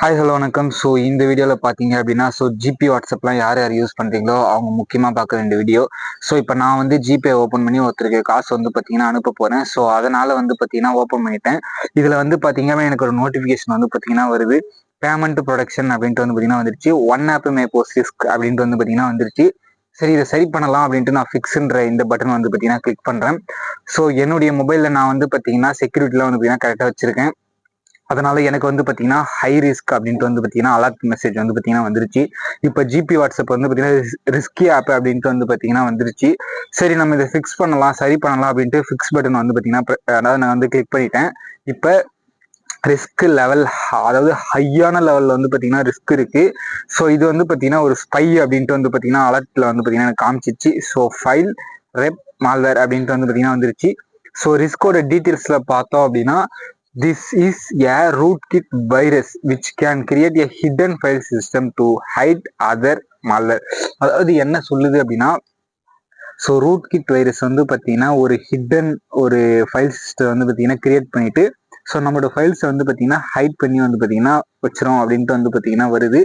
Hi hello வணக்கம். So இந்த வீடியோவில் பார்த்தீங்க அப்படின்னா ஸோ ஜிபி வாட்ஸ்அப்லாம் யார் யார் யூஸ் பண்ணுறீங்களோ அவங்க முக்கியமாக பார்க்க வேண்டிய வீடியோ ஸோ இப்போ நான் வந்து ஜிபே ஓப்பன் பண்ணி ஒருத்தருக்கு காசு வந்து பார்த்தீங்கன்னா அனுப்ப போகிறேன் ஸோ அதனால் வந்து பார்த்தீங்கன்னா ஓப்பன் பண்ணிட்டேன். இதில் வந்து பார்த்தீங்கன்னா எனக்கு ஒரு நோட்டிஃபிகேஷன் வந்து பார்த்தீங்கன்னா வருது. பேமெண்ட் ப்ரொடக்ஷன் அப்படின்ட்டு வந்து பார்த்தீங்கன்னா வந்துருச்சு. One of may post risk அப்படின்ட்டு வந்து பார்த்தீங்கன்னா வந்துருச்சு. சரி இதை சரி பண்ணலாம் அப்படின்ட்டு நான் ஃபிக்ஸுன்ற இந்த பட்டன் வந்து பார்த்தீங்கன்னா கிளிக் பண்ணுறேன் ஸோ என்னுடைய மொபைலில் நான் வந்து பார்த்தீங்கன்னா செக்யூரிட்டிலாம் வந்து பார்த்தீங்கன்னா கரெக்டாக வச்சிருக்கேன். அதனால எனக்கு வந்து பார்த்தீங்கன்னா ஹை ரிஸ்க் அப்படின்ட்டு வந்து பார்த்தீங்கன்னா அலர்ட் மெசேஜ் வந்து பார்த்தீங்கன்னா வந்துருச்சு இப்போ ஜிபி வாட்ஸ்அப் வந்து பார்த்தீங்கன்னா ரிஸ்கி ஆப் அப்படின்ட்டு வந்து பார்த்தீங்கன்னா வந்துருச்சு சரி நம்ம இதை ஃபிக்ஸ் பண்ணலாம் சரி பண்ணலாம் அப்படின்ட்டு ஃபிக்ஸ் பட்டன் வந்து பார்த்தீங்கன்னா அதாவது நான் வந்து கிளிக் பண்ணிட்டேன் இப்போ ரிஸ்க் லெவல் அதாவது ஹையான லெவலில் வந்து பார்த்தீங்கன்னா ரிஸ்க் இருக்கு ஸோ இது வந்து பார்த்தீங்கன்னா ஒரு ஸ்பை அப்படின்ட்டு வந்து பார்த்தீங்கன்னா அலர்ட்ல வந்து பார்த்தீங்கன்னா எனக்கு காமிச்சிச்சு ஸோ ஃபைல் ரெப் மால்வேர் அப்படின்ட்டு வந்து பார்த்தீங்கன்னா வந்துருச்சு ஸோ ரிஸ்கோட டீட்டெயில்ஸில் பார்த்தோம் அப்படின்னா this is a root kit virus which can create a file system system to hide other அதாவது என்ன சொல்லுது அப்படின்னா ஸோ ரூட் கிட் வைரஸ் வந்து பார்த்தீங்கன்னா ஒரு ஹிட்டன் ஒரு ஃபைல் சிஸ்டம் வந்து பார்த்தீங்கன்னா கிரியேட் பண்ணிட்டு ஸோ நம்மளோட ஃபைல்ஸை வந்து பார்த்தீங்கன்னா ஹைட் பண்ணி வந்து பார்த்தீங்கன்னா வச்சிரும் அப்படின்ட்டு வந்து பார்த்தீங்கன்னா வருது.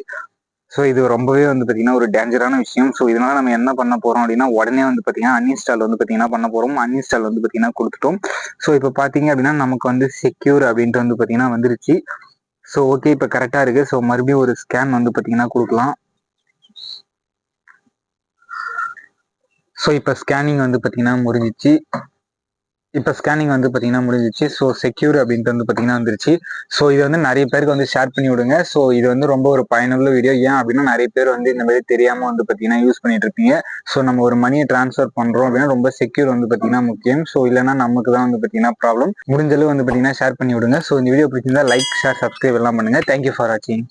ஸோ இது ரொம்பவே வந்து பார்த்தீங்கன்னா ஒரு டேஞ்சரான விஷயம். ஸோ இதனால நம்ம என்ன பண்ண போகிறோம் அப்படின்னா உடனே வந்து பார்த்தீங்கன்னா அன்இன்ஸ்டால் வந்து பார்த்தீங்கன்னா பண்ண போகிறோம் அன்இன்ஸ்டால் வந்து பார்த்தீங்கன்னா கொடுத்துட்டோம். ஸோ இப்போ பார்த்தீங்க அப்படின்னா நமக்கு வந்து செக்யூர் அப்படின்ட்டு வந்து பார்த்தீங்கன்னா வந்துருச்சு. ஸோ ஓகே இப்போ கரெக்டாக இருக்குது ஸோ மறுபடியும் ஒரு ஸ்கேன் வந்து பார்த்தீங்கன்னா கொடுக்கலாம். ஸோ இப்போ ஸ்கேனிங் வந்து பார்த்தீங்கன்னா முடிஞ்சிச்சு. இப்போ ஸ்கேனிங் வந்து பார்த்தீங்கன்னா முடிஞ்சிச்சு. ஸோ செக்யூர் அப்படின்ட்டு வந்து பார்த்தீங்கன்னா வந்துருச்சு. ஸோ இது வந்து நிறைய பேருக்கு வந்து ஷேர் பண்ணி விடுங்க. ஸோ இது வந்து ரொம்ப ஒரு பயனுள்ள வீடியோ ஏன் அப்படின்னா நிறைய பேர் வந்து இந்த மாதிரி தெரியாமல் வந்து பார்த்தீங்கன்னா யூஸ் பண்ணிட்டு இருப்பீங்க. ஸோ நம்ம ஒரு மணியை ட்ரான்ஸ்ஃபர் பண்ணுறோம் அப்படின்னா ரொம்ப செக்யூர் வந்து பார்த்தீங்கன்னா முக்கியம். ஸோ இல்லைன்னா நமக்கு தான் வந்து பார்த்தீங்கன்னா ப்ராப்ளம் முடிஞ்சளவு வந்து பார்த்தீங்கன்னா ஷேர் பண்ணி விடுங்க. ஸோ இந்த வீடியோ பிடிச்சிருந்தா லைக் ஷேர் சப்ஸ்கிரைப் எல்லாம் பண்ணுங்க. தேங்க்யூ ஃபார் வாட்சிங்